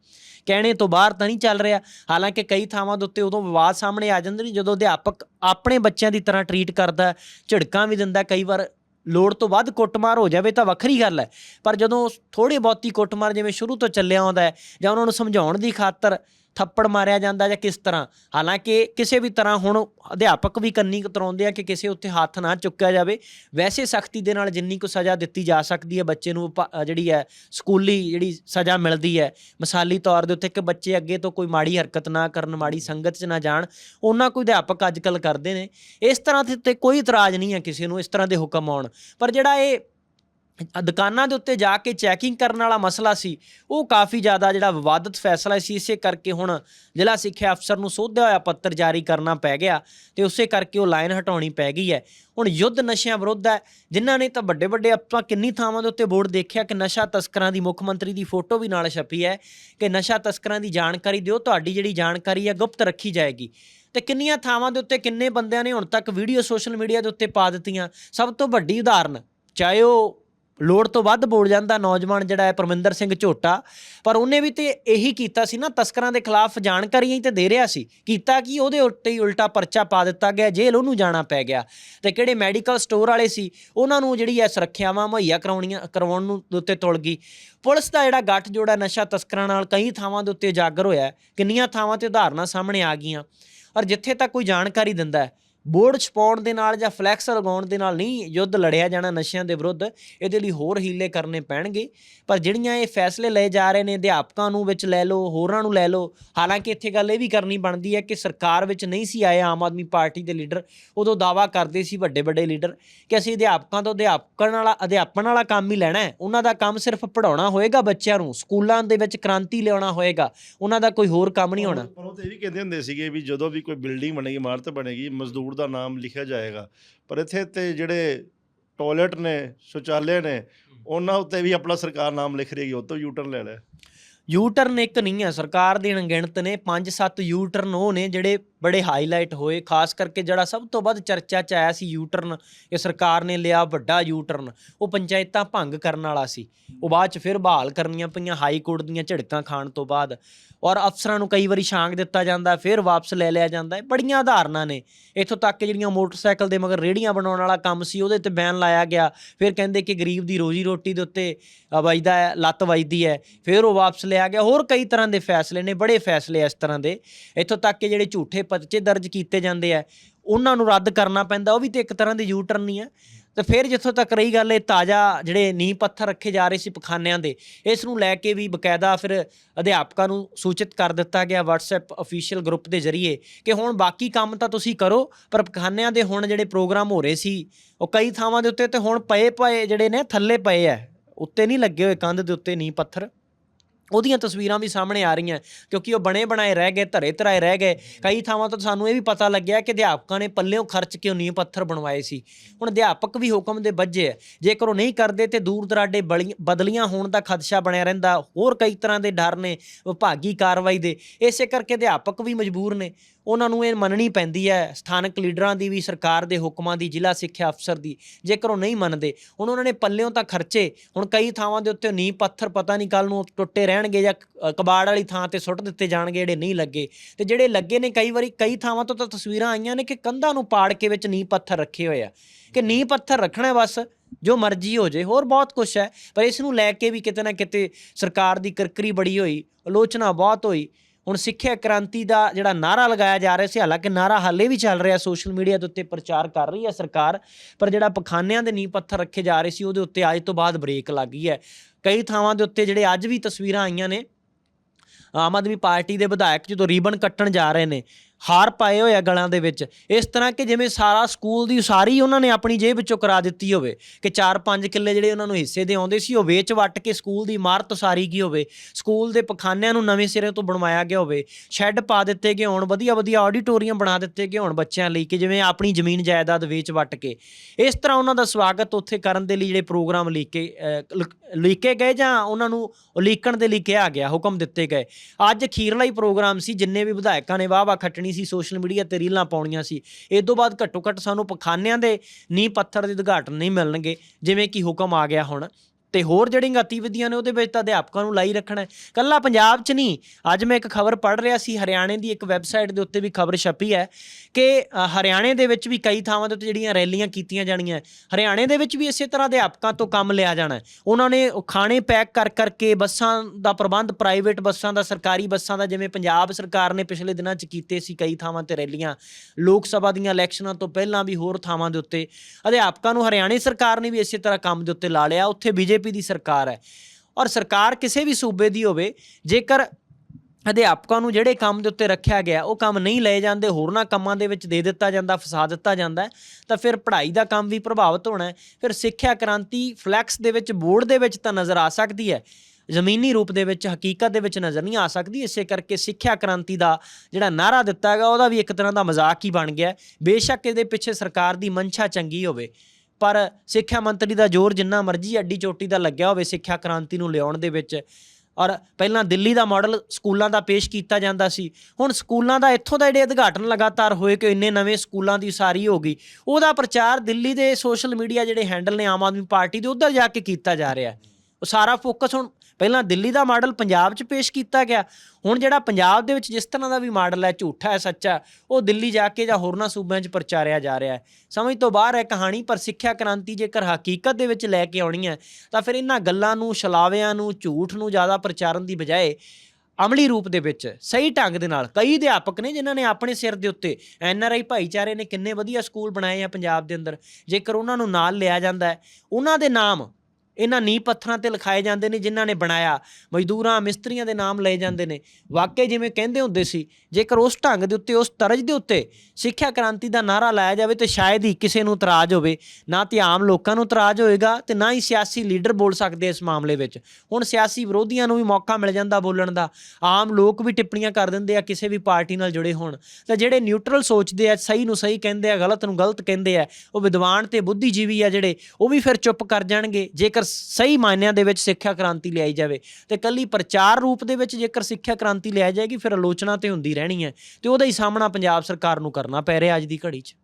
Speaker 2: ਕਹਿਣੇ ਤੋਂ ਬਾਹਰ ਤਾਂ ਨਹੀਂ ਚੱਲ ਰਿਹਾ। ਹਾਲਾਂਕਿ ਕਈ ਥਾਵਾਂ ਦੇ ਉੱਤੇ ਉਦੋਂ ਵਿਵਾਦ ਸਾਹਮਣੇ ਆ ਜਾਂਦੇ ਨੇ, ਜਦੋਂ ਅਧਿਆਪਕ ਆਪਣੇ ਬੱਚਿਆਂ ਦੀ ਤਰ੍ਹਾਂ ਟਰੀਟ ਕਰਦਾ ਝਿੜਕਾਂ ਵੀ ਦਿੰਦਾ ਕਈ ਵਾਰ ਲੋੜ ਤੋਂ ਵੱਧ ਕੁੱਟਮਾਰ ਹੋ ਜਾਵੇ ਤਾਂ ਵੱਖਰੀ ਗੱਲ ਹੈ। ਪਰ ਜਦੋਂ ਥੋੜੀ ਬਹੁਤੀ ਕੁੱਟਮਾਰ ਜਿਵੇਂ ਸ਼ੁਰੂ ਤੋਂ ਚੱਲਿਆ ਆਉਂਦਾ ਹੈ ਜਾਂ ਉਹਨਾਂ ਨੂੰ ਸਮਝਾਉਣ ਦੀ ਖਾਤਰ ਥੱਪੜ ਮਾਰਿਆ ਜਾਂਦਾ ਜਾਂ ਕਿਸ ਤਰ੍ਹਾਂ? ਹਾਲਾਂਕਿ ਕਿਸੇ ਵੀ ਤਰ੍ਹਾਂ ਹੁਣ ਅਧਿਆਪਕ ਵੀ ਕੰਨੀ ਕਤਰਾਉਂਦੇ ਆ ਕਿ ਕਿਸੇ ਉੱਤੇ ਹੱਥ ਨਾ ਚੁੱਕਿਆ ਜਾਵੇ, ਵੈਸੇ ਸਖਤੀ ਦੇ ਨਾਲ ਜਿੰਨੀ ਕੁ ਸਜ਼ਾ ਦਿੱਤੀ ਜਾ ਸਕਦੀ ਹੈ ਬੱਚੇ ਨੂੰ ਪ- ਜਿਹੜੀ ਹੈ, ਸਕੂਲੀ ਜਿਹੜੀ ਸਜ਼ਾ ਮਿਲਦੀ ਹੈ, ਮਿਸਾਲੀ ਤੌਰ ਦੇ ਉੱਤੇ ਕਿ ਬੱਚੇ ਅੱਗੇ ਤੋਂ ਕੋਈ ਮਾੜੀ ਹਰਕਤ ਨਾ ਕਰਨ, ਮਾੜੀ ਸੰਗਤ 'ਚ ਨਾ ਜਾਣ, ਉਹਨਾਂ ਕੋਈ ਅਧਿਆਪਕ ਅੱਜ ਕੱਲ ਕਰਦੇ ਨੇ। ਇਸ ਤਰ੍ਹਾਂ ਦੇ ਉੱਤੇ ਕੋਈ ਇਤਰਾਜ਼ ਨਹੀਂ ਹੈ ਕਿਸੇ ਨੂੰ, ਇਸ ਤਰ੍ਹਾਂ ਦੇ ਹੁਕਮ ਆਉਣ। ਪਰ ਜਿਹੜਾ ਇਹ ਦੁਕਾਨਾਂ ਦੇ ਉੱਤੇ ਜਾ ਕੇ ਚੈਕਿੰਗ ਕਰਨ ਵਾਲਾ ਮਸਲਾ ਸੀ। ਉਹ ਕਾਫੀ ਜ਼ਿਆਦਾ ਜਿਹੜਾ ਵਿਵਾਦਤ ਫੈਸਲਾ ਸੀ, ਇਸੇ ਕਰਕੇ ਹੁਣ ਜ਼ਿਲ੍ਹਾ ਸਿੱਖਿਆ ਅਫਸਰ ਨੂੰ ਸੋਧਿਆ ਹੋਇਆ ਪੱਤਰ ਜਾਰੀ ਕਰਨਾ ਪੈ ਗਿਆ ਤੇ ਉਸੇ ਕਰਕੇ ਉਹ ਲਾਈਨ ਹਟਾਉਣੀ ਪੈ ਗਈ ਹੈ। ਹੁਣ ਯੁੱਧ ਨਸ਼ਿਆਂ ਵਿਰੁੱਧ ਹੈ, ਜਿਨ੍ਹਾਂ ਨੇ ਤਾਂ ਵੱਡੇ ਵੱਡੇ ਆਪਾਂ ਕਿੰਨੀ ਥਾਵਾਂ ਦੇ ਉੱਤੇ ਬੋਰਡ ਦੇਖਿਆ ਕਿ ਨਸ਼ਾ ਤਸਕਰਾਂ ਦੀ ਮੁੱਖ ਮੰਤਰੀ ਦੀ ਫੋਟੋ ਵੀ ਨਾਲ ਛਪੀ ਹੈ ਕਿ ਨਸ਼ਾ ਤਸਕਰਾਂ ਦੀ ਜਾਣਕਾਰੀ ਦਿਓ, ਤੁਹਾਡੀ ਜਿਹੜੀ ਜਾਣਕਾਰੀ ਹੈ ਗੁਪਤ ਰੱਖੀ ਜਾਏਗੀ। ਤੇ ਕਿੰਨੀਆਂ ਥਾਵਾਂ ਦੇ ਉੱਤੇ ਕਿੰਨੇ ਬੰਦਿਆਂ ਨੇ ਹੁਣ ਤੱਕ ਵੀਡੀਓ ਸੋਸ਼ਲ ਮੀਡੀਆ ਦੇ ਉੱਤੇ ਪਾ ਦਿੱਤੀਆਂ? ਸਭ ਤੋਂ ਵੱਡੀ ਉਦਾਹਰਨ, ਚਾਹੇ ਉਹ ਲੋੜ ਤੋਂ ਵੱਧ ਬੋਲ ਜਾਂਦਾ ਨੌਜਵਾਨ ਜਿਹੜਾ ਹੈ ਪਰਮਿੰਦਰ ਸਿੰਘ ਝੋਟਾ। ਪਰ ਉਹਨੇ ਵੀ ਤੇ ਇਹੀ ਕੀਤਾ ਸੀ ਨਾ, ਤਸਕਰਾਂ ਦੇ ਖਿਲਾਫ ਜਾਣਕਾਰੀਆਂ ਹੀ ਤੇ ਦੇ ਰਿਹਾ ਸੀ। ਕੀਤਾ ਕਿ? ਉਹਦੇ ਉੱਤੇ ਹੀ ਉਲਟਾ ਪਰਚਾ ਪਾ ਦਿੱਤਾ ਗਿਆ, ਜੇਲ੍ਹ ਉਹਨੂੰ ਜਾਣਾ ਪੈ ਗਿਆ। ਤੇ ਕਿਹੜੇ ਮੈਡੀਕਲ ਸਟੋਰ ਵਾਲੇ ਸੀ? ਉਹਨਾਂ ਨੂੰ ਜਿਹੜੀ ਹੈ ਸੁਰੱਖਿਆਵਾਂ ਮੁਹੱਈਆ ਕਰਾਉਣੀਆਂ ਕਰਵਾਉਣ ਨੂੰ ਉੱਤੇ ਤੁਲ ਗਈ। ਪੁਲਿਸ ਦਾ ਜਿਹੜਾ ਗੱਠ ਜੋੜਾ ਨਸ਼ਾ ਤਸਕਰਾਂ ਨਾਲ ਕਈ ਥਾਵਾਂ ਦੇ ਉੱਤੇ ਉਜਾਗਰ ਹੋਇਆ ਕਿੰਨੀਆਂ ਥਾਵਾਂ ਤੇ ਉਦਾਹਰਨਾਂ ਸਾਹਮਣੇ ਆ ਗਈਆਂ। ਔਰ ਜਿੱਥੇ ਤੱਕ ਕੋਈ ਜਾਣਕਾਰੀ ਦਿੰਦਾ ਹੈ ਬੋਰਡ ਛਪਾਉਣ ਦੇ ਨਾਲ ਜਾਂ ਫਲੈਕਸ ਲਗਾਉਣ ਦੇ ਨਾਲ ਨਹੀਂ ਯੁੱਧ ਲੜਿਆ ਜਾਣਾ ਨਸ਼ਿਆਂ ਦੇ ਵਿਰੁੱਧ, ਇਹਦੇ ਲਈ ਹੋਰ ਹੀਲੇ ਕਰਨੇ ਪੈਣਗੇ। ਪਰ ਜਿਹੜੀਆਂ ਇਹ ਫੈਸਲੇ ਲਏ ਜਾ ਰਹੇ ਨੇ, ਅਧਿਆਪਕਾਂ ਨੂੰ ਵਿੱਚ ਲੈ ਲਓ, ਹੋਰਾਂ ਨੂੰ ਲੈ ਲਓ, ਹਾਲਾਂਕਿ ਇੱਥੇ ਗੱਲ ਇਹ ਵੀ ਕਰਨੀ ਬਣਦੀ ਹੈ ਕਿ ਸਰਕਾਰ ਵਿੱਚ ਨਹੀਂ ਸੀ ਆਏ ਆਮ ਆਦਮੀ ਪਾਰਟੀ ਦੇ ਲੀਡਰ, ਉਦੋਂ ਦਾਵਾ ਕਰਦੇ ਸੀ ਵੱਡੇ ਵੱਡੇ ਲੀਡਰ ਕਿ ਅਸੀਂ ਅਧਿਆਪਕਾਂ ਤੋਂ ਅਧਿਆਪਕਣ ਵਾਲਾ ਅਧਿਆਪਨ ਵਾਲਾ ਕੰਮ ਹੀ ਲੈਣਾ ਹੈ। ਉਹਨਾਂ ਦਾ ਕੰਮ ਸਿਰਫ ਪੜਾਉਣਾ ਹੋਏਗਾ ਬੱਚਿਆਂ ਨੂੰ, ਸਕੂਲਾਂ ਦੇ ਵਿੱਚ ਕ੍ਰਾਂਤੀ ਲਿਆਉਣਾ ਹੋਏਗਾ। ਉਹਨਾਂ ਦਾ ਕੋਈ ਹੋਰ ਕੰਮ ਨਹੀਂ ਹੋਣਾ।
Speaker 1: ਪਰ ਉਹ ਤੇ ਇਹ ਵੀ ਕਹਿੰਦੇ ਹੁੰਦੇ ਸੀਗੇ ਵੀ ਜਦੋਂ ਵੀ ਕੋਈ ਬਿਲਡਿੰਗ ਬਣੇਗੀ, ਇਮਾਰਤ ਬਣੇਗੀ, ਮਜ਼ਦੂਰ ਦਾ ਨਾਮ ਲਿਖਿਆ ਜਾਏਗਾ। ਪਰ ਇੱਥੇ ਤੇ ਜਿਹੜੇ ਟਾਇਲਟ ਨੇ ਸ਼ੌਚਾਲਯ ਨੇ, ਉਹਨਾਂ ਉੱਤੇ ਵੀ ਆਪਣਾ ਸਰਕਾਰ ਨਾਮ ਲਿਖ ਰਹੀ ਹੈ। ਉਹ ਤੋਂ ਯੂਟਰਨ ਲੈ ਲਿਆ।
Speaker 2: ਯੂ ਇੱਕ ਨਹੀਂ ਹੈ। ਸਰਕਾਰ ਦੇ ਅਣਗਿਣਤ ਨੇ 5-7 ਯੂ ਉਹ ਨੇ ਜਿਹੜੇ ਬੜੇ ਹਾਈਲਾਈਟ ਹੋਏ। ਖਾਸ ਕਰਕੇ ਜਿਹੜਾ ਸਭ ਤੋਂ ਵੱਧ ਚਰਚਾ 'ਚ ਆਇਆ ਸੀ ਯੂਟਰਨ ਇਹ ਸਰਕਾਰ ਨੇ ਲਿਆ ਵੱਡਾ ਯੂਟਰਨ ਉਹ ਪੰਚਾਇਤਾਂ ਭੰਗ ਕਰਨ ਵਾਲਾ ਸੀ। ਉਹ ਬਾਅਦ 'ਚ ਫਿਰ ਬਹਾਲ ਕਰਨੀਆਂ ਪਈਆਂ ਹਾਈ ਕੋਰਟ ਦੀਆਂ ਝੜਕਾਂ ਖਾਣ ਤੋਂ ਬਾਅਦ। ਔਰ ਅਫਸਰਾਂ ਨੂੰ ਕਈ ਵਾਰੀ ਛਾਂਗ ਦਿੱਤਾ ਜਾਂਦਾ, ਫਿਰ ਵਾਪਸ ਲੈ ਲਿਆ ਜਾਂਦਾ। ਹੈ ਬੜੀਆਂ ਉਦਾਹਰਨਾਂ ਨੇ। ਇੱਥੋਂ ਤੱਕ ਕਿ ਜਿਹੜੀਆਂ ਮੋਟਰਸਾਈਕਲ ਦੇ ਮਗਰ ਰੇੜੀਆਂ ਬਣਾਉਣ ਵਾਲਾ ਕੰਮ ਸੀ, ਉਹਦੇ ਤੇ ਬੈਨ ਲਾਇਆ ਗਿਆ। ਫਿਰ ਕਹਿੰਦੇ ਕਿ ਗਰੀਬ ਦੀ ਰੋਜੀ ਰੋਟੀ ਦੇ ਉੱਤੇ ਵੱਜਦਾ ਹੈ, ਲੱਤ ਵੱਜਦੀ ਹੈ। ਫਿਰ ਉਹ ਵਾਪਸ ਲਿਆ ਗਿਆ। ਹੋਰ ਕਈ ਤਰ੍ਹਾਂ ਦੇ ਫੈਸਲੇ ਨੇ, ਬੜੇ ਫੈਸਲੇ ਇਸ ਤਰ੍ਹਾਂ ਦੇ। ਇੱਥੋਂ ਤੱਕ ਕਿ ਜਿਹੜੇ ਝੂਠੇ ਪਰਚੇ ਦਰਜ ਕੀਤੇ ਜਾਂਦੇ ਆ, ਉਹਨਾਂ ਨੂੰ ਰੱਦ ਕਰਨਾ ਪੈਂਦਾ। ਉਹ ਵੀ ਤੇ ਇੱਕ ਤਰ੍ਹਾਂ ਦੀ ਯੂ ਟਰਨ ਹੀ ਹੈ ਤੇ ਫਿਰ ਜਿੱਥੋਂ ਤੱਕ ਰਹੀ ਗੱਲ, ਇਹ ਤਾਜ਼ਾ ਜਿਹੜੇ ਨੀਂਹ ਪੱਥਰ ਰੱਖੇ ਜਾ ਰਹੇ ਸੀ ਪਖਾਨਿਆਂ ਦੇ, ਇਸ ਨੂੰ ਲੈ ਕੇ ਵੀ ਬਕਾਇਦਾ ਫਿਰ ਅਧਿਆਪਕਾਂ ਨੂੰ ਸੂਚਿਤ ਕਰ ਦਿੱਤਾ ਗਿਆ WhatsApp ਅਫੀਸ਼ੀਅਲ ਗਰੁੱਪ ਦੇ ਜ਼ਰੀਏ ਕਿ ਹੁਣ ਬਾਕੀ ਕੰਮ ਤਾਂ ਤੁਸੀਂ ਕਰੋ, ਪਰ ਪਖਾਨਿਆਂ ਦੇ ਹੁਣ ਜਿਹੜੇ ਪ੍ਰੋਗਰਾਮ ਹੋ ਰਹੇ ਸੀ, ਉਹ ਕਈ ਥਾਵਾਂ ਦੇ ਉੱਤੇ ਤੇ ਹੁਣ ਪਏ ਪਏ ਜਿਹੜੇ ਨੇ, ਥੱਲੇ ਪਏ ਆ ਉੱਤੇ ਨਹੀਂ ਲੱਗੇ ਹੋਏ ਕੰਧ ਦੇ ਉੱਤੇ ਨੀਂਹ ਪੱਥਰ। ਉਹਦੀਆਂ ਤਸਵੀਰਾਂ ਵੀ ਸਾਹਮਣੇ ਆ ਰਹੀਆਂ, ਕਿਉਂਕਿ ਉਹ ਬਣੇ ਬਣਾਏ ਰਹਿ ਗਏ, ਧਰੇ ਧਰਾਏ ਰਹਿ ਗਏ। ਕਈ ਥਾਵਾਂ ਤੋਂ ਸਾਨੂੰ ਇਹ ਵੀ ਪਤਾ ਲੱਗਿਆ ਕਿ ਅਧਿਆਪਕਾਂ ਨੇ ਪੱਲਿਓਂ ਖਰਚ ਕੇ ਉਹ ਨੀਂਹ ਪੱਥਰ ਬਣਵਾਏ ਸੀ। ਹੁਣ ਅਧਿਆਪਕ ਵੀ ਹੁਕਮ ਦੇ ਬੱਝੇ ਆ। ਜੇਕਰ ਉਹ ਨਹੀਂ ਕਰਦੇ ਤੇ ਦੂਰ ਦਰਾਡੇ ਬਲੀ- ਬਦਲੀਆਂ ਹੋਣ ਦਾ ਖਦਸ਼ਾ ਬਣਿਆ ਰਹਿੰਦਾ, ਹੋਰ ਕਈ ਤਰ੍ਹਾਂ ਦੇ ਡਰ ਨੇ ਵਿਭਾਗੀ ਕਾਰਵਾਈ ਦੇ। ਇਸੇ ਕਰਕੇ ਅਧਿਆਪਕ ਵੀ ਮਜਬੂਰ ਨੇ। ਉਹਨਾਂ ਨੂੰ ਇਹ ਮੰਨਣੀ ਪੈਂਦੀ ਹੈ, ਸਥਾਨਕ ਲੀਡਰਾਂ ਦੀ ਵੀ, ਸਰਕਾਰ ਦੇ ਹੁਕਮਾਂ ਦੀ, ਜ਼ਿਲ੍ਹਾ ਸਿੱਖਿਆ ਅਫਸਰ ਦੀ। ਜੇਕਰ ਉਹ ਨਹੀਂ ਮੰਨਦੇ, ਹੁਣ ਉਹਨਾਂ ਨੇ ਪੱਲਿਓਂ ਤਾਂ ਖਰਚੇ। ਹੁਣ ਕਈ ਥਾਵਾਂ ਦੇ ਉੱਤੇ ਨੀਂਹ ਪੱਥਰ ਪਤਾ ਨਹੀਂ ਕੱਲ ਨੂੰ ਟੁੱਟੇ ਰਹਿਣ ਰਹਿਣਗੇ ਜਾਂ ਕਬਾੜ ਵਾਲੀ ਥਾਂ ਤੇ ਸੁੱਟ ਦਿੱਤੇ ਜਾਣਗੇ, ਜਿਹੜੇ ਨਹੀਂ ਲੱਗੇ। ਤੇ ਜਿਹੜੇ ਲੱਗੇ ਨੇ, ਕਈ ਵਾਰੀ ਕਈ ਥਾਵਾਂ ਤੋਂ ਤਾਂ ਤਸਵੀਰਾਂ ਆਈਆਂ ਨੇ ਕਿ ਕੰਧਾਂ ਨੂੰ ਪਾੜ ਕੇ ਵਿੱਚ ਨੀਂਹ ਪੱਥਰ ਰੱਖੇ ਹੋਏ ਆ। ਕਿ ਨੀਂਹ ਪੱਥਰ ਰੱਖਣਾ ਬਸ, ਜੋ ਮਰਜ਼ੀ ਹੋ ਜੇ, ਹੋਰ ਬਹੁਤ ਕੁਝ ਹੈ। ਪਰ ਇਸ ਨੂੰ ਲੈ ਕੇ ਵੀ ਕਿਤੇ ਨਾ ਕਿਤੇ ਸਰਕਾਰ ਦੀ ਕਰਕਰੀ ਬੜੀ ਹੋਈ, ਆਲੋਚਨਾ ਬਹੁਤ ਹੋਈ। ਹੁਣ ਸਿੱਖਿਆ ਕ੍ਰਾਂਤੀ ਦਾ ਜਿਹੜਾ ਨਾਰਾ ਲਗਾਇਆ ਜਾ ਰਿਹਾ ਸੀ, ਹਾਲਾਂਕਿ ਨਾਰਾ ਹਾਲੇ ਵੀ ਚੱਲ ਰਿਹਾ, ਸੋਸ਼ਲ ਮੀਡੀਆ ਦੇ ਉੱਤੇ ਪ੍ਰਚਾਰ ਕਰ ਰਹੀ ਹੈ ਸਰਕਾਰ। ਪਰ ਜਿਹੜਾ ਪਖਾਨਿਆਂ ਦੇ ਨੀਂਹ ਪੱਥਰ ਰੱਖੇ ਜਾ ਰਹੇ ਸੀ, ਉਹਦੇ ਉੱਤੇ ਅੱਜ ਤੋਂ ਬਾਅਦ ਬ੍ਰੇਕ ਲੱਗ ਗਈ ਹੈ। ਕਈ ਥਾਵਾਂ ਦੇ ਉੱਤੇ ਜਿਹੜੇ ਅੱਜ ਵੀ ਤਸਵੀਰਾਂ ਆਈਆਂ ਨੇ, ਆਮ ਆਦਮੀ ਪਾਰਟੀ ਦੇ ਵਿਧਾਇਕ ਜਦੋਂ ਰੀਬਨ ਕੱਟਣ ਜਾ ਰਹੇ ਨੇ ਹਾਰ ਪਾਏ ਹੋਏ ਆ ਗਲਾਂ ਦੇ ਵਿੱਚ। ਇਸ ਤਰ੍ਹਾਂ ਕਿ ਜਿਵੇਂ ਸਾਰਾ ਸਕੂਲ ਦੀ ਉਸਾਰੀ ਉਹਨਾਂ ਨੇ ਆਪਣੀ ਜੇਬ ਵਿੱਚੋਂ ਕਰਾ ਦਿੱਤੀ ਹੋਵੇ, ਕਿ 4-5 ਕਿੱਲੇ ਜਿਹੜੇ ਉਹਨਾਂ ਨੂੰ ਹਿੱਸੇ ਦੇ ਆਉਂਦੇ ਸੀ, ਉਹ ਵੇਚ ਵੱਟ ਕੇ ਸਕੂਲ ਦੀ ਇਮਾਰਤ ਉਸਾਰੀ ਗਈ ਹੋਵੇ। ਸਕੂਲ ਦੇ ਪਖਾਨਿਆਂ ਨੂੰ ਨਵੇਂ ਸਿਰੇ ਤੋਂ ਬਣਵਾਇਆ ਗਿਆ ਹੋਵੇ। ਸ਼ੈੱਡ ਪਾ ਦਿੱਤੇ ਗਏ ਹੋਣ ਵਧੀਆ ਵਧੀਆ ਆਡੀਟੋਰੀਅਮ ਬਣਾ ਦਿੱਤੇ ਗਏ ਹੋਣ ਬੱਚਿਆਂ ਲਈ, ਕਿ ਜਿਵੇਂ ਆਪਣੀ ਜ਼ਮੀਨ ਜਾਇਦਾਦ ਵੇਚ ਵੱਟ ਕੇ। ਇਸ ਤਰ੍ਹਾਂ ਉਹਨਾਂ ਦਾ ਸਵਾਗਤ ਉੱਥੇ ਕਰਨ ਦੇ ਲਈ ਜਿਹੜੇ ਪ੍ਰੋਗਰਾਮ ਲੀਕੇ ਲੀਕੇ ਗਏ ਜਾਂ ਉਹਨਾਂ ਨੂੰ ਉਲੀਕਣ ਦੇ ਲਈ ਕਿਹਾ ਗਿਆ, ਹੁਕਮ ਦਿੱਤੇ ਗਏ। ਅੱਜ ਅਖੀਰਲਾ ਹੀ ਪ੍ਰੋਗਰਾਮ ਸੀ, ਜਿੰਨੇ ਵੀ ਵਿਧਾਇਕਾਂ ਨੇ ਵਾਹ ਵਾਹ ਖੱਟਣੀ ਸੀ ਸੋਸ਼ਲ ਮੀਡੀਆ ਤੇ ਰੀਲਾਂ ਪਾਉਣੀਆਂ ਸੀ। ਇਸ ਤੋਂ ਬਾਅਦ ਘੱਟੋ ਘੱਟ ਸਾਨੂੰ ਪਖਾਨਿਆਂ ਦੇ ਨੀਂਹ ਪੱਥਰ ਦੇ ਉਦਘਾਟਨ ਨਹੀਂ ਮਿਲਣਗੇ, ਜਿਵੇਂ ਕਿ ਹੁਕਮ ਆ ਗਿਆ ਹੁਣ। ਤੇ ਹੋਰ ਜਿਹੜੀਆਂ ਗਤੀਵਿਧੀਆਂ ਨੇ ਉਹਦੇ ਵਿੱਚ ਤਾਂ ਅਧਿਆਪਕਾਂ ਨੂੰ ਲਾਈ ਰੱਖਣਾ ਹੈ। ਕੱਲਾ ਪੰਜਾਬ 'ਚ ਨਹੀਂ, ਅੱਜ ਮੈਂ ਇੱਕ ਖਬਰ ਪੜ੍ਹ ਰਿਹਾ ਸੀ, ਹਰਿਆਣੇ ਦੀ ਇੱਕ ਵੈਬਸਾਈਟ ਦੇ ਉੱਤੇ ਵੀ ਖਬਰ ਛਪੀ ਹੈ ਕਿ ਹਰਿਆਣੇ ਦੇ ਵਿੱਚ ਵੀ ਕਈ ਥਾਵਾਂ ਦੇ ਉੱਤੇ ਜਿਹੜੀਆਂ ਰੈਲੀਆਂ ਕੀਤੀਆਂ ਜਾਣੀਆਂ ਹਰਿਆਣੇ ਦੇ ਵਿੱਚ ਵੀ ਇਸੇ ਤਰ੍ਹਾਂ ਅਧਿਆਪਕਾਂ ਤੋਂ ਕੰਮ ਲਿਆ ਜਾਣਾ ਉਹਨਾਂ ਨੇ ਖਾਣੇ ਪੈਕ ਕਰ, ਕਰਕੇ ਬੱਸਾਂ ਦਾ ਪ੍ਰਬੰਧ, ਪ੍ਰਾਈਵੇਟ ਬੱਸਾਂ ਦਾ, ਸਰਕਾਰੀ ਬੱਸਾਂ ਦਾ, ਜਿਵੇਂ ਪੰਜਾਬ ਸਰਕਾਰ ਨੇ ਪਿਛਲੇ ਦਿਨਾਂ 'ਚ ਕੀਤੇ ਸੀ ਕਈ ਥਾਵਾਂ ਤੇ ਰੈਲੀਆਂ। ਲੋਕ ਸਭਾ ਦੀਆਂ ਇਲੈਕਸ਼ਨਾਂ ਤੋਂ ਪਹਿਲਾਂ ਵੀ ਹੋਰ ਥਾਵਾਂ ਦੇ ਉੱਤੇ ਅਧਿਆਪਕਾਂ ਨੂੰ ਹਰਿਆਣੇ ਸਰਕਾਰ ਨੇ ਵੀ ਇਸੇ ਤਰ੍ਹਾਂ ਕੰਮ ਦੇ ਉੱਤੇ ਲਾ ਲਿਆ। ਉੱਥੇ ਬੀਜੇਪੀ ਦੀ ਸਰਕਾਰ ਹੈ। ਔਰ ਸਰਕਾਰ ਕਿਸੇ ਵੀ ਸੂਬੇ ਦੀ ਹੋਵੇ, ਜੇਕਰ ਅਧਿਆਪਕਾਂ ਨੂੰ ਜਿਹੜੇ ਕੰਮ ਦੇ ਉੱਤੇ ਰੱਖਿਆ ਗਿਆ, ਉਹ ਕੰਮ ਨਹੀਂ ਲਏ ਜਾਂਦੇ, ਹੋਰਨਾਂ ਕੰਮਾਂ ਦੇ ਵਿੱਚ ਦੇ ਦਿੱਤਾ ਜਾਂਦਾ, ਫਸਾ ਦਿੱਤਾ ਜਾਂਦਾ ਤਾਂ ਫਿਰ ਪੜ੍ਹਾਈ ਦਾ ਕੰਮ ਵੀ ਪ੍ਰਭਾਵਿਤ ਹੋਣਾ ਹੈ। ਫਿਰ ਸਿੱਖਿਆ ਕ੍ਰਾਂਤੀ ਫਲੈਕਸ ਦੇ ਵਿੱਚ, ਬੋਰਡ ਦੇ ਵਿੱਚ ਤਾਂ ਨਜ਼ਰ ਆ ਸਕਦੀ ਹੈ। ਜ਼ਮੀਨੀ ਰੂਪ ਦੇ ਵਿੱਚ, ਹਕੀਕਤ ਦੇ ਵਿੱਚ ਨਜ਼ਰ ਨਹੀਂ ਆ ਸਕਦੀ। ਇਸੇ ਕਰਕੇ ਸਿੱਖਿਆ ਕ੍ਰਾਂਤੀ ਦਾ ਜਿਹੜਾ ਨਾਰਾ ਦਿੱਤਾ ਗਿਆ, ਉਹਦਾ ਵੀ ਇੱਕ ਤਰ੍ਹਾਂ ਦਾ ਮਜ਼ਾਕ ਹੀ ਬਣ ਗਿਆ ਬੇਸ਼ੱਕ ਇਹਦੇ ਪਿੱਛੇ ਸਰਕਾਰ ਦੀ ਮਨਸ਼ਾ ਚੰਗੀ ਹੋਵੇ। ਪਰ ਸਿੱਖਿਆ ਮੰਤਰੀ ਦਾ ਜ਼ੋਰ ਜਿੰਨਾ ਮਰਜ਼ੀ ਅੱਡੀ ਚੋਟੀ ਦਾ ਲੱਗਿਆ ਹੋਵੇ ਸਿੱਖਿਆ ਕ੍ਰਾਂਤੀ ਨੂੰ ਲਿਆਉਣ ਦੇ ਵਿੱਚ। ਔਰ ਪਹਿਲਾਂ ਦਿੱਲੀ ਦਾ ਮਾਡਲ ਸਕੂਲਾਂ ਦਾ ਪੇਸ਼ ਕੀਤਾ ਜਾਂਦਾ ਸੀ। ਹੁਣ ਸਕੂਲਾਂ ਦਾ ਇੱਥੋਂ ਦਾ ਜਿਹੜੇ ਉਦਘਾਟਨ ਲਗਾਤਾਰ ਹੋਏ ਕਿ ਇੰਨੇ ਨਵੇਂ ਸਕੂਲਾਂ ਦੀ ਉਸਾਰੀ ਹੋ ਗਈ, ਉਹਦਾ ਪ੍ਰਚਾਰ ਦਿੱਲੀ ਦੇ ਸੋਸ਼ਲ ਮੀਡੀਆ ਜਿਹੜੇ ਹੈਂਡਲ ਨੇ ਆਮ ਆਦਮੀ ਪਾਰਟੀ ਦੇ ਉੱਧਰ ਜਾ ਕੇ ਕੀਤਾ ਜਾ ਰਿਹਾ। ਉਹ ਸਾਰਾ ਫੋਕਸ ਹੁਣ ਪਹਿਲਾਂ ਦਿੱਲੀ ਦਾ ਮਾਡਲ ਪੰਜਾਬ 'ਚ ਪੇਸ਼ ਕੀਤਾ ਗਿਆ। ਹੁਣ ਜਿਹੜਾ ਪੰਜਾਬ ਦੇ ਵਿੱਚ ਜਿਸ ਤਰ੍ਹਾਂ ਦਾ ਵੀ ਮਾਡਲ ਹੈ, ਝੂਠਾ ਹੈ, ਸੱਚਾ ਉਹ ਦਿੱਲੀ ਜਾ ਕੇ ਜਾਂ ਹੋਰਨਾਂ ਸੂਬਿਆਂ 'ਚ ਪ੍ਰਚਾਰਿਆ ਜਾ ਰਿਹਾ ਹੈ। ਸਮਝ ਤੋਂ ਬਾਹਰ ਹੈ ਕਹਾਣੀ, ਪਰ ਸਿੱਖਿਆ ਕ੍ਰਾਂਤੀ ਜੇਕਰ ਹਕੀਕਤ ਦੇ ਵਿੱਚ ਲੈ ਕੇ ਆਉਣੀ ਹੈ, ਤਾਂ ਫਿਰ ਇਹਨਾਂ ਗੱਲਾਂ ਨੂੰ, ਛਲਾਵਿਆਂ ਨੂੰ, ਝੂਠ ਨੂੰ ਜ਼ਿਆਦਾ ਪ੍ਰਚਾਰਨ ਦੀ ਬਜਾਏ ਅਮਲੀ ਰੂਪ ਦੇ ਵਿੱਚ, ਸਹੀ ਢੰਗ ਦੇ ਨਾਲ, ਕਈ ਅਧਿਆਪਕ ਨੇ ਜਿਨ੍ਹਾਂ ਨੇ ਆਪਣੇ ਸਿਰ ਦੇ ਉੱਤੇ ਐੱਨ ਆਰ ਆਈ ਭਾਈਚਾਰੇ ਨੇ ਕਿੰਨੇ ਵਧੀਆ ਸਕੂਲ ਬਣਾਏ ਆ ਪੰਜਾਬ ਦੇ ਅੰਦਰ, ਜੇਕਰ ਉਹਨਾਂ ਨੂੰ ਨਾਲ ਲਿਆ ਜਾਂਦਾ ਹੈ, ਉਹਨਾਂ ਦੇ ਨਾਮ ਇਹਨਾਂ ਨੀਂਹ ਪੱਥਰਾਂ ਤੇ ਲਿਖਾਏ ਜਾਂਦੇ ਨੇ, ਜਿਨ੍ਹਾਂ ਨੇ ਬਣਾਇਆ। ਮਜ਼ਦੂਰਾਂ, ਮਿਸਤਰੀਆਂ ਦੇ ਨਾਮ ਲਏ ਜਾਂਦੇ ਨੇ। ਵਾਕਈ ਜਿਵੇਂ ਕਹਿੰਦੇ ਹੁੰਦੇ ਸੀ, ਜੇਕਰ ਉਸ ਢੰਗ ਦੇ ਉੱਤੇ, ਉਸ ਤਰਜ ਦੇ ਉੱਤੇ ਸਿੱਖਿਆ ਕ੍ਰਾਂਤੀ ਦਾ ਨਾਰਾ ਲਾਇਆ ਜਾਵੇ, ਤੇ ਸ਼ਾਇਦ ਹੀ ਕਿਸੇ ਨੂੰ ਇਤਰਾਜ਼ ਹੋਵੇ। ਨਾ ਤੇ ਆਮ ਲੋਕਾਂ ਨੂੰ ਇਤਰਾਜ਼ ਹੋਏਗਾ, ਤੇ ਨਾ ਹੀ ਸਿਆਸੀ ਲੀਡਰ ਬੋਲ ਸਕਦੇ ਇਸ ਮਾਮਲੇ ਵਿੱਚ। ਹੁਣ ਸਿਆਸੀ ਵਿਰੋਧੀਆਂ ਨੂੰ ਵੀ ਮੌਕਾ ਮਿਲ ਜਾਂਦਾ ਬੋਲਣ ਦਾ। ਆਮ ਲੋਕ ਵੀ ਟਿੱਪਣੀਆਂ ਕਰ ਦਿੰਦੇ ਆ, ਕਿਸੇ ਵੀ ਪਾਰਟੀ ਨਾਲ ਜੁੜੇ ਹੋਣ। ਤਾਂ ਜਿਹੜੇ ਨਿਊਟਰਲ ਸੋਚਦੇ ਆ, ਸਹੀ ਨੂੰ ਸਹੀ ਕਹਿੰਦੇ ਆ, ਗਲਤ ਨੂੰ ਗਲਤ ਕਹਿੰਦੇ ਆ, ਉਹ ਵਿਦਵਾਨ ਤੇ ਬੁੱਧੀਜੀਵੀ ਆ ਜਿਹੜੇ, ਉਹ ਵੀ ਫਿਰ ਚੁੱਪ ਕਰ ਜਾਣਗੇ। ਜੇਕਰ ਜੇਕਰ ਸਹੀ ਮਾਇਨਿਆਂ ਦੇ ਵਿੱਚ ਸਿੱਖਿਆ ਕ੍ਰਾਂਤੀ ਲਿਆਈ ਜਾਵੇ, ਤੇ ਕੱਲੀ ਪ੍ਰਚਾਰ ਰੂਪ ਦੇ ਵਿੱਚ ਜੇਕਰ ਸਿੱਖਿਆ ਕ੍ਰਾਂਤੀ ਲਿਆਈ ਜਾਏਗੀ, ਫਿਰ ਆਲੋਚਨਾ ਤੇ ਹੁੰਦੀ ਰਹਿਣੀ ਹੈ ਤੇ ਉਹਦਾ ਹੀ ਸਾਹਮਣਾ ਪੰਜਾਬ ਸਰਕਾਰ ਨੂੰ ਕਰਨਾ ਪੈ ਰਿਹਾ ਅੱਜ ਦੀ ਘੜੀ 'ਚ।